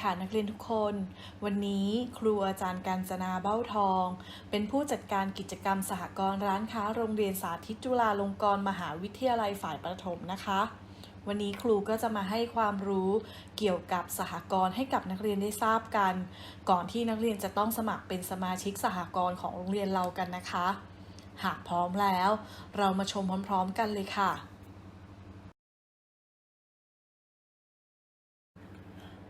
ค่ะนักเรียนทุกคน วันนี้ครูอาจารย์การจนาเบ้าทอง เป็นผู้จัดการกิจกรรมสหกรณ์ร้านค้าโรงเรียนสาธิตจุฬาลงกรณ์มหาวิทยาลัยฝ่ายประถมนะคะ วันนี้ครูก็จะมาให้ความรู้เกี่ยวกับสหกรณ์ให้กับนักเรียนได้ทราบกัน ก่อนที่นักเรียนจะต้องสมัครเป็นสมาชิกสหกรณ์ของโรงเรียนเรากันนะคะ หากพร้อมแล้ว เรามาชมพร้อมๆกันเลยค่ะ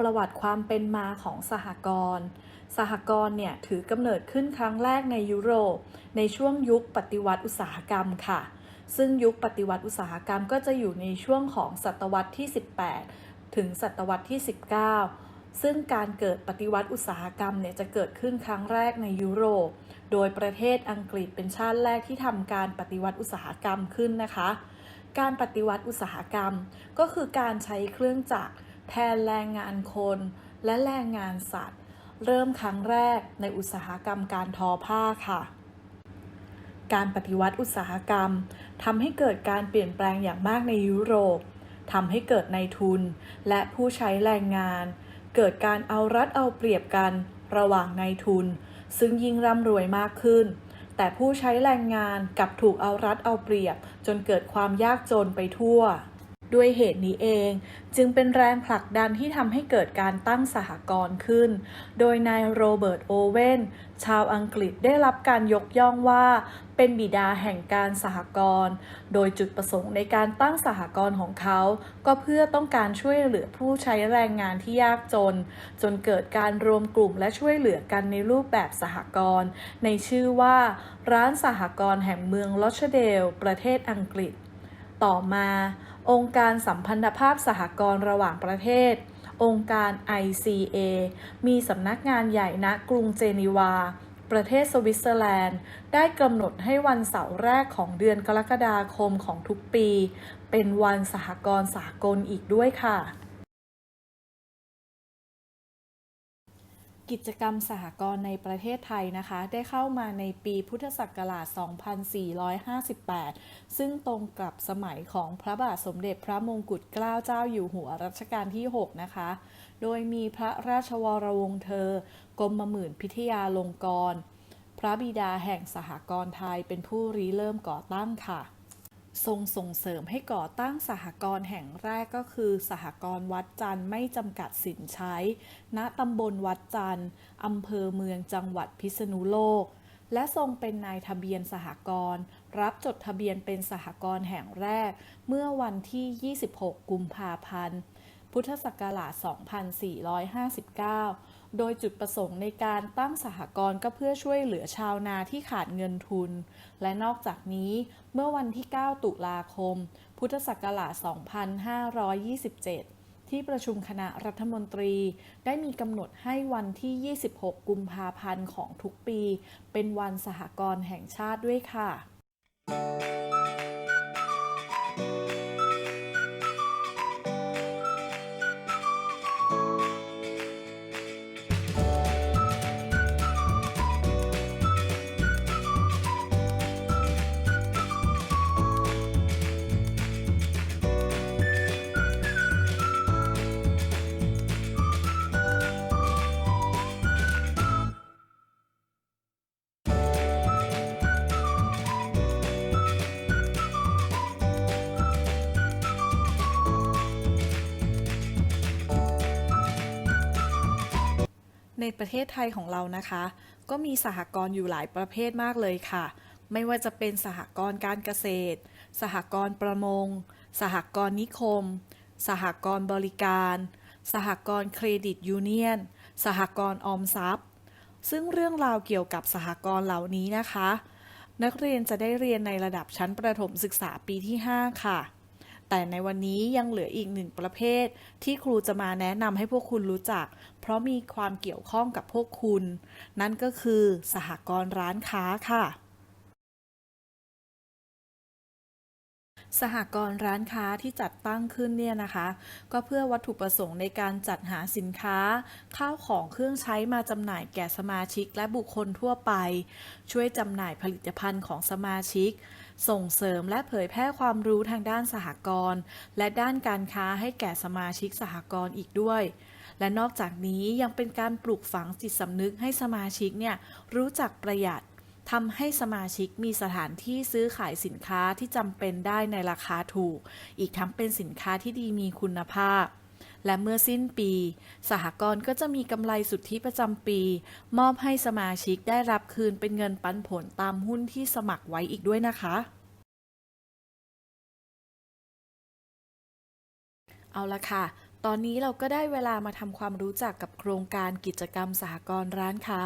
ประวัติความเป็นมาของสหกรณ์ สหกรณ์เนี่ยถือกำเนิดขึ้นครั้งแรกในยุโรป ในช่วงยุคปฏิวัติอุตสาหกรรมค่ะ ซึ่งยุคปฏิวัติอุตสาหกรรมก็จะอยู่ในช่วงของศตวรรษที่ 18 ถึงศตวรรษที่ 19 ซึ่งการเกิดปฏิวัติอุตสาหกรรมเนี่ยจะเกิดขึ้นครั้งแรกในยุโรป โดยประเทศอังกฤษเป็นชาติแรกที่ทำการปฏิวัติอุตสาหกรรมขึ้นนะคะ การปฏิวัติอุตสาหกรรม ก็คือการใช้เครื่องจักร แทนแรงงานคนและแรงงานสัตว์ เริ่มครั้งแรกในอุตสาหกรรมการทอผ้าค่ะ การปฏิวัติอุตสาหกรรมทำให้เกิดการเปลี่ยนแปลงอย่างมากในยุโรปทำให้เกิดในายทุนและผู้ใช้แรงงาน เกิดการเอารัดเอาเปรียบกันระหว่างนายทุน ซึ่งยิ่งร่ำรวยมากขึ้น แต่ผู้ใช้แรงงานกลับถูกเอารัดเอาเปรียบ จนเกิดความยากจนไปทั่ว ด้วยเหตุนี้เอง จึงเป็นแรงผลักดันที่ทำให้เกิดการตั้งสหกรณ์ขึ้น โดยนายโรเบิร์ตโอเวนชาวอังกฤษได้รับการยกย่องว่า เป็นบิดาแห่งการสหกรณ์ โดยจุดประสงค์ในการตั้งสหกรณ์ของเขา ก็เพื่อต้องการช่วยเหลือผู้ใช้แรงงานที่ยากจน จนเกิดการรวมกลุ่มและช่วยเหลือกันในรูปแบบสหกรณ์ ในชื่อว่า ร้านสหกรณ์แห่งเมืองลอชเดล ประเทศอังกฤษ ต่อมา องค์การสัมพันธภาพสหกรณ์ระหว่างประเทศ องค์การ ICA มีสำนักงานใหญ่ณกรุงเจนีวา ประเทศสวิตเซอร์แลนด์ ได้กำหนดให้วันเสาร์แรกของเดือนกรกฎาคมของทุกปี เป็นวันสหกรณ์สากลอีกด้วยค่ะ กิจกรรมสหกรณ์ในประเทศไทยนะคะ ได้เข้ามาในปีพุทธศักราช 2458 ซึ่งตรงกับสมัยของพระบาทสมเด็จพระมงกุฎเกล้าเจ้าอยู่หัวรัชกาลที่ 6 นะคะ โดยมีพระราชวรวงศ์เธอกรมหมื่นพิทยาลงกรณ์พระบิดาแห่งสหกรณ์ไทยเป็นผู้ริเริ่มก่อตั้งค่ะ ทรงส่งเสริมให้ก่อตั้งสหกรณ์แห่งแรกก็คือ สหกรณ์วัดจันทร์ไม่จำกัดสินใช้ ณตำบลวัดจันทร์อำเภอเมืองจังหวัดพิษณุโลก และทรงเป็นนายทะเบียนสหกรณ์รับจดทะเบียนเป็นสหกรณ์แห่งแรก เมื่อวันที่ 26 กุมภาพันธ์ พุทธศักราช 2459 โดยจุดประสงค์ในการตั้งสหกรณ์ก็เพื่อช่วยเหลือชาวนาที่ขาดเงินทุน และนอกจากนี้เมื่อวันที่ 9 ตุลาคม พุทธศักราช 2527ที่ประชุมคณะรัฐมนตรีได้มีกำหนดให้วันที่ 26 กุมภาพันธ์ของทุกปี เป็นวันสหกรณ์แห่งชาติด้วยค่ะ ในประเทศไทยของเรานะคะ ก็มีสหกรณ์อยู่หลายประเภทมากเลยค่ะ ไม่ว่าจะเป็นสหกรณ์การเกษตร สหกรณ์ประมง สหกรณ์นิคม สหกรณ์บริการ สหกรณ์เครดิตยูเนียน สหกรณ์ออมทรัพย์ ซึ่งเรื่องราวเกี่ยวกับสหกรณ์เหล่านี้นะคะ นักเรียนจะได้เรียนในระดับชั้นประถมศึกษาปีที่ 5 ค่ะ แต่ในวันนี้ยังเหลืออีกหนึ่งประเภท ที่ครูจะมาแนะนำให้พวกคุณรู้จัก เพราะมีความเกี่ยวข้องกับพวกคุณ นั่นก็คือสหกรณ์ร้านค้าค่ะสหกรณ์ร้านค้าที่จัดตั้งขึ้นเนี่ยนะคะ ก็เพื่อวัตถุประสงค์ในการจัดหาสินค้า ข้าวของเครื่องใช้มาจำหน่ายแก่สมาชิกและบุคคลทั่วไป ช่วยจำหน่ายผลิตภัณฑ์ของสมาชิก ส่งเสริมและเผยแพร่ความรู้ทางด้านสหกรณ์และด้านการค้าให้แก่สมาชิกสหกรณ์อีกด้วย และนอกจากนี้ยังเป็นการปลูกฝังจิตสำนึกให้สมาชิกเนี่ยรู้จักประหยัดทำให้สมาชิกมีสถานที่ซื้อขายสินค้าที่จำเป็นได้ในราคาถูก อีกทั้งเป็นสินค้าที่ดีมีคุณภาพ และเมื่อสิ้นปี สหกรณ์ก็จะมีกำไรสุทธิประจำปี มอบให้สมาชิกได้รับคืนเป็นเงินปันผลตามหุ้นที่สมัครไว้อีกด้วยนะคะเอาละค่ะ ตอนนี้เราก็ได้เวลามาทำความรู้จักกับโครงการกิจกรรมสหกรณ์ร้านค้า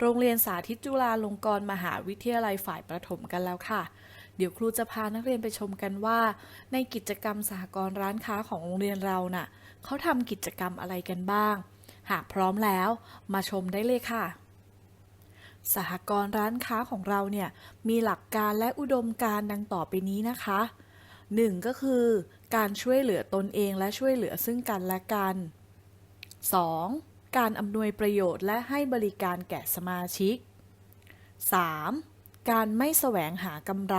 โรงเรียนสาธิตจุฬาลงกรณ์มหาวิทยาลัยฝ่ายประถมกันแล้วค่ะ เดี๋ยวครูจะพานักเรียนไปชมกันว่า ในกิจกรรมสหกรณ์ร้านค้าของโรงเรียนเราน่ะ เขาทำกิจกรรมอะไรกันบ้าง หากพร้อมแล้วมาชมได้เลยค่ะ สหกรณ์ร้านค้าของเราเนี่ยมีหลักการและอุดมการดังต่อไปนี้นะคะ 1. ก็คือ การช่วยเหลือตนเองและช่วยเหลือซึ่งกันและกัน 2. การอำนวยประโยชน์และให้บริการแก่สมาชิก 3. การไม่แสวงหากำไร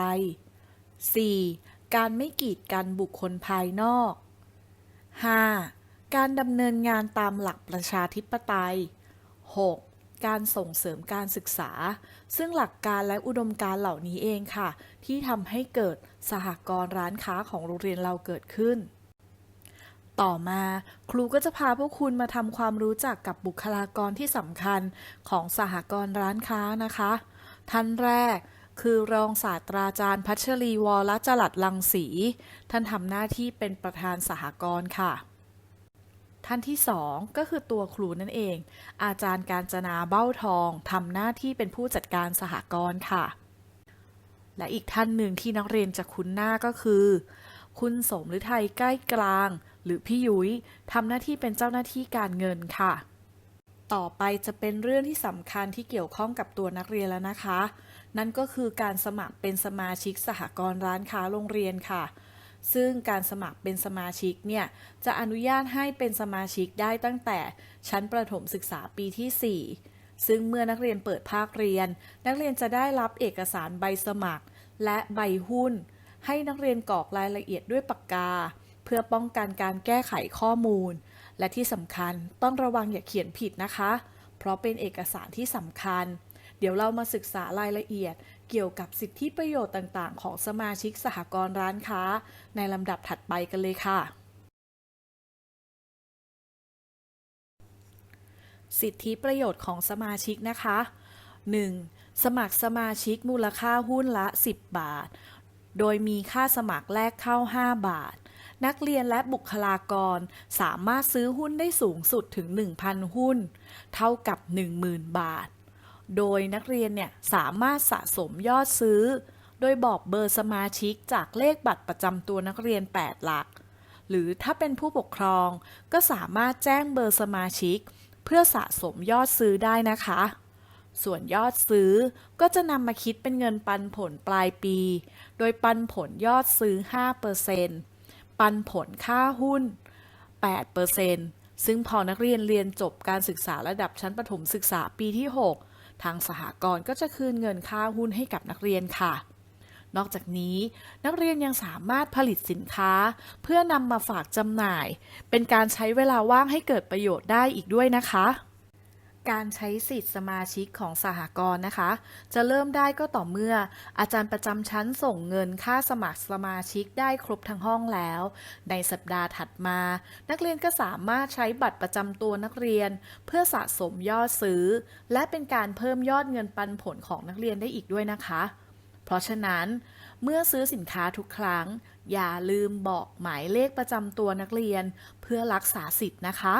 4. การไม่กีดกันบุคคลภายนอก 5. การดำเนินงานตามหลักประชาธิปไตย 6. การส่งเสริมการศึกษา ซึ่งหลักการและอุดมการเหล่านี้เองค่ะ ที่ทำให้เกิดสหกรณ์ร้านค้าของโรงเรียนเราเกิดขึ้น ต่อมาครูก็จะพาพวกคุณมาทำความรู้จักกับบุคลากรที่สำคัญของสหกรณ์ร้านค้านะคะ ท่านแรกคือรองศาสตราจารย์พัชรีวรจลัดลังสี ท่านทำหน้าที่เป็นประธานสหกรณ์ค่ะ ท่านที่สองก็คือตัวครูนั่นเอง อาจารย์การจนาเบ้าทองทำหน้าที่เป็นผู้จัดการสหกรณ์ค่ะ และอีกท่านหนึ่งที่นักเรียนจะคุ้นหน้าก็คือ คุณสมฤทัยใกล้กลาง หรือพี่ยุ้ยทำหน้าที่เป็นเจ้าหน้าที่การเงินค่ะ ต่อไปจะเป็นเรื่องที่สำคัญที่เกี่ยวข้องกับตัวนักเรียนแล้วนะคะ นั่นก็คือการสมัครเป็นสมาชิกสหกรณ์ร้านค้าโรงเรียนค่ะ ซึ่งการสมัครเป็นสมาชิกเนี่ย จะอนุญาตให้เป็นสมาชิกได้ตั้งแต่ชั้นประถมศึกษาปีที่ 4 ซึ่งเมื่อนักเรียนเปิดภาคเรียน นักเรียนจะได้รับเอกสารใบสมัคร และใบหุ้น ให้นักเรียนกรอกรายละเอียดด้วยปากกา เพื่อป้องกันการแก้ไขข้อมูล และที่สำคัญต้องระวังอย่าเขียนผิดนะคะ เพราะเป็นเอกสารที่สำคัญ เดี๋ยวเรามาศึกษารายละเอียด เกี่ยวกับสิทธิประโยชน์ต่าง ๆ ของสมาชิกสหกรณ์ร้านค้า ในลำดับถัดไปกันเลยค่ะ สิทธิประโยชน์ของสมาชิกนะคะ 1. สมัครสมาชิกมูลค่าหุ้นละ 10 บาท โดยมีค่าสมัครแรกเข้า 5 บาท นักเรียนและบุคลากรสามารถซื้อหุ้นได้สูงสุดถึง 1,000 หุ้น เท่ากับ 10,000 บาท โดยนักเรียนเนี่ยสามารถสะสมยอดซื้อ โดยบอกเบอร์สมาชิกจากเลขบัตรประจำตัวนักเรียน 8 หลัก หรือถ้าเป็นผู้ปกครองก็สามารถแจ้งเบอร์สมาชิก เพื่อสะสมยอดซื้อได้นะคะ ส่วนยอดซื้อก็จะนำมาคิดเป็นเงินปันผลปลายปี โดยปันผลยอดซื้อ 5%ปันผลค่าหุ้น 8%ซึ่งพอนักเรียนเรียนจบการศึกษาระดับชั้นประถมศึกษาปีที่ 6 ทางสหกรณ์ก็จะคืนเงินค่าหุ้นให้กับนักเรียนค่ะ นอกจากนี้นักเรียนยังสามารถผลิตสินค้า เพื่อนำมาฝากจำหน่าย เป็นการใช้เวลาว่างให้เกิดประโยชน์ได้อีกด้วยนะคะ การใช้สิทธิ์สมาชิกของสหกรณ์นะคะ จะเริ่มได้ก็ต่อเมื่อ อาจารย์ประจำชั้นส่งเงินค่าสมัครสมาชิกได้ครบทั้งห้องแล้ว ในสัปดาห์ถัดมา นักเรียนก็สามารถใช้บัตรประจำตัวนักเรียน เพื่อสะสมยอดซื้อ และเป็นการเพิ่มยอดเงินปันผลของนักเรียนได้อีกด้วยนะคะ เพราะฉะนั้น เมื่อซื้อสินค้าทุกครั้ง อย่าลืมบอกหมายเลขประจำตัวนักเรียน เพื่อรักษาสิทธิ์นะคะ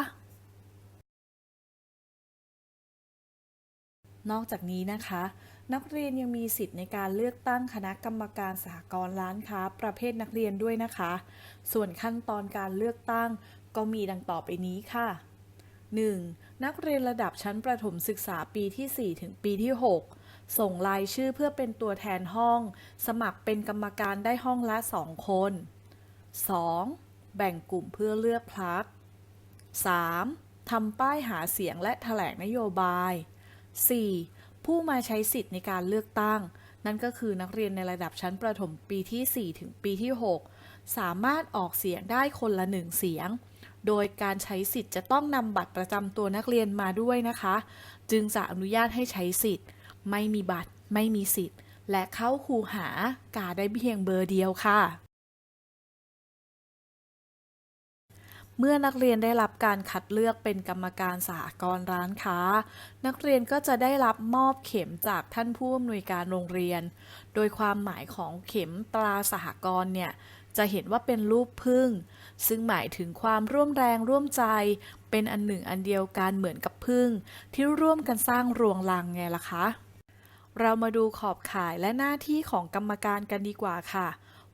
นอกจากนี้นะคะ นักเรียนยังมีสิทธิ์ในการเลือกตั้งคณะกรรมการสหกรณ์ร้านค้า ประเภทนักเรียนด้วยนะคะ ส่วนขั้นตอนการเลือกตั้งก็มีดังต่อไปนี้ค่ะ 1. นักเรียนระดับชั้นประถมศึกษาปีที่ 4 ถึงปีที่ 6 ส่งรายชื่อเพื่อเป็นตัวแทนห้อง สมัครเป็นกรรมการได้ห้องละ 2 คน 2. แบ่งกลุ่มเพื่อเลือกพลัก 3. ทำป้ายหาเสียงและแถลงนโยบาย 4. ผู้มาใช้สิทธิ์ในการเลือกตั้ง นั่นก็คือนักเรียนในระดับชั้นประถมปีที่ 4 ถึงปีที่ 6 สามารถออกเสียงได้คนละหนึ่งเสียง โดยการใช้สิทธิ์จะต้องนำบัตรประจำตัวนักเรียนมาด้วยนะคะ จึงจะอนุญาตให้ใช้สิทธิ์ ไม่มีบัตร ไม่มีสิทธิ์ และเข้าคูหา กาได้เพียงเบอร์เดียวค่ะ เมื่อนักเรียนได้รับการคัดเลือกเป็นกรรมการสหกรณ์ร้านค้า นักเรียนก็จะได้รับมอบเข็มจากท่านผู้อำนวยการโรงเรียน โดยความหมายของเข็มตราสหกรณ์เนี่ยจะเห็นว่าเป็นรูปพึ่ง ซึ่งหมายถึงความร่วมแรงร่วมใจ เป็นอันหนึ่งอันเดียวกันเหมือนกับพึ่ง ที่ร่วมกันสร้างรวงรังไงล่ะคะ เรามาดูขอบข่ายและหน้าที่ของกรรมการกันดีกว่าค่ะ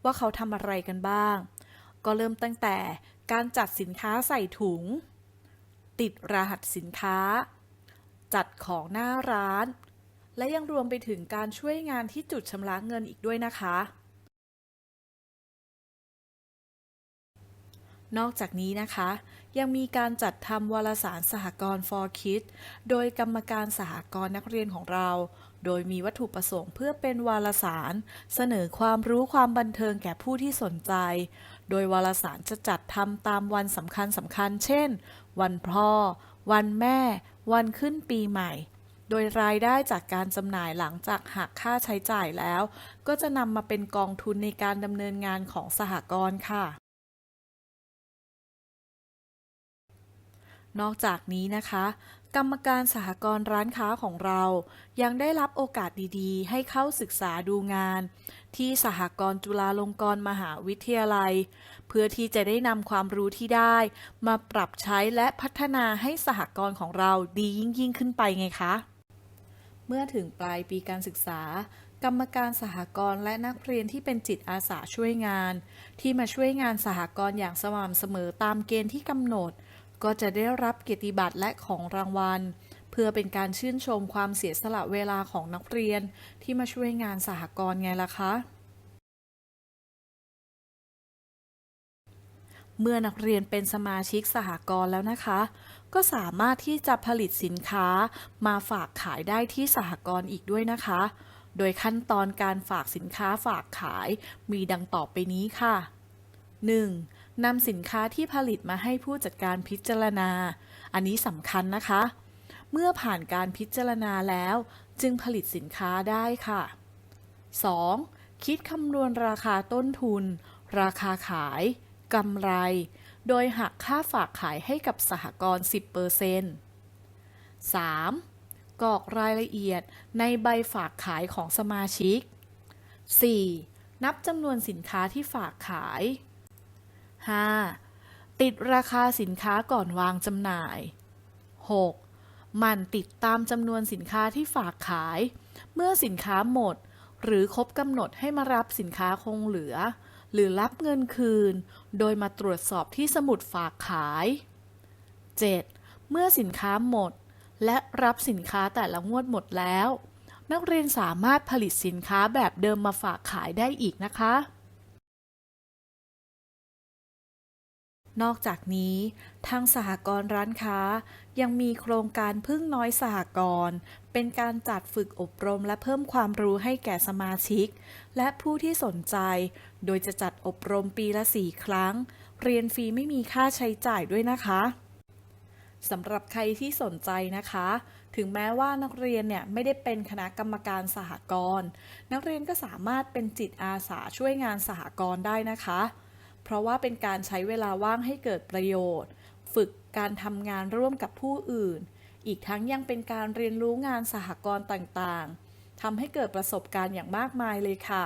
ว่าเขาทำอะไรกันบ้าง ก็เริ่มตั้งแต่ การจัดสินค้าใส่ถุง ติดรหัสสินค้า จัดของหน้าร้าน และยังรวมไปถึงการช่วยงานที่จุดชำระเงินอีกด้วยนะคะ นอกจากนี้นะคะ ยังมีการจัดทำวารสารสหกรณ์ for kids โดยกรรมการสหกรณ์นักเรียนของเรา โดยมีวัตถุประสงค์เพื่อเป็นวารสาร เสนอความรู้ความบันเทิงแก่ผู้ที่สนใจ โดยวารสารจะจัดทำตามวันสำคัญสำคัญ เช่น วันพ่อ วันแม่ วันขึ้นปีใหม่ โดยรายได้จากการจำหน่ายหลังจากหักค่าใช้จ่ายแล้ว ก็จะนำมาเป็นกองทุนในการดำเนินงานของสหกรณ์ค่ะนอกจากนี้นะคะ กรรมการสหกรณ์ร้านค้าของเรายังได้รับโอกาสดีๆ ให้เข้าศึกษาดูงาน ที่สหกรณ์จุฬาลงกรณ์มหาวิทยาลัย เพื่อที่จะได้นำความรู้ที่ได้ มาปรับใช้และพัฒนาให้สหกรณ์ของเราดียิ่งยิ่งๆขึ้นไปไงคะ เมื่อถึงปลายปีการศึกษา กรรมการสหกรณ์และนักเรียนที่เป็นจิตอาสาช่วยงาน ที่มาช่วยงานสหกรณ์อย่างสม่ำเสมอตามเกณฑ์ที่กำหนด ก็จะได้รับเกียรติบัตรและของรางวัล เพื่อเป็นการชื่นชมความเสียสละเวลาของนักเรียนที่มาช่วยงานสหกรณ์ไงล่ะคะเมื่อนักเรียนเป็นสมาชิกสหกรณ์แล้วนะคะ ก็สามารถที่จะผลิตสินค้ามาฝากขายได้ที่สหกรณ์อีกด้วยนะคะ โดยขั้นตอนการฝากสินค้าฝากขายมีดังต่อไปนี้ค่ะ 1. นำสินค้าที่ผลิตมาให้ผู้จัดการพิจารณา อันนี้สำคัญนะคะ เมื่อผ่านการพิจารณาแล้ว จึงผลิตสินค้าได้ค่ะ 2. คิดคำนวณราคาต้นทุน ราคาขายกำไร โดยหักค่าฝากขายให้กับสหกรณ์ 10% 3. กรอกรายละเอียดในใบฝากขายของสมาชิก 4. นับจำนวนสินค้าที่ฝากขาย 5. ติดราคาสินค้าก่อนวางจำหน่าย 6. มั่นติดตามจำนวนสินค้าที่ฝากขาย เมื่อสินค้าหมด หรือครบกำหนดให้มารับสินค้าคงเหลือ หรือรับเงินคืน โดยมาตรวจสอบที่สมุดฝากขาย 7. เมื่อสินค้าหมด และรับสินค้าแต่ละงวดหมดแล้ว นักเรียนสามารถผลิตสินค้าแบบเดิมมาฝากขายได้อีกนะคะ นอกจากนี้ทางสหกรณ์ร้านค้ายังมีโครงการพึ่งน้อยสหกรณ์เป็นการจัดฝึกอบรมและเพิ่มความรู้ให้แก่สมาชิก และผู้ที่สนใจ โดยจะจัดอบรมปีละ4ครั้ง เรียนฟรีไม่มีค่าใช้จ่ายด้วยนะคะสำหรับใครที่สนใจนะคะ ถึงแม้ว่านักเรียนเนี่ยไม่ได้เป็นคณะกรรมการสหกรณ์นักเรียนก็สามารถเป็นจิตอาสาช่วยงานสหกรณ์ได้นะคะ เพราะว่าเป็นการใช้เวลาว่างให้เกิดประโยชน์ ฝึกการทำงานร่วมกับผู้อื่น อีกทั้งยังเป็นการเรียนรู้งานสหกรณ์ต่างๆทำให้เกิดประสบการณ์อย่างมากมายเลยค่ะ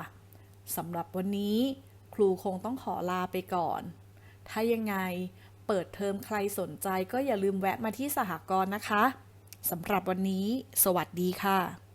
สำหรับวันนี้ ครูคงต้องขอลาไปก่อน ถ้ายังไงเปิดเทอมใครสนใจก็อย่าลืมแวะมาที่สหกรณ์นะคะสำหรับวันนี้ สวัสดีค่ะ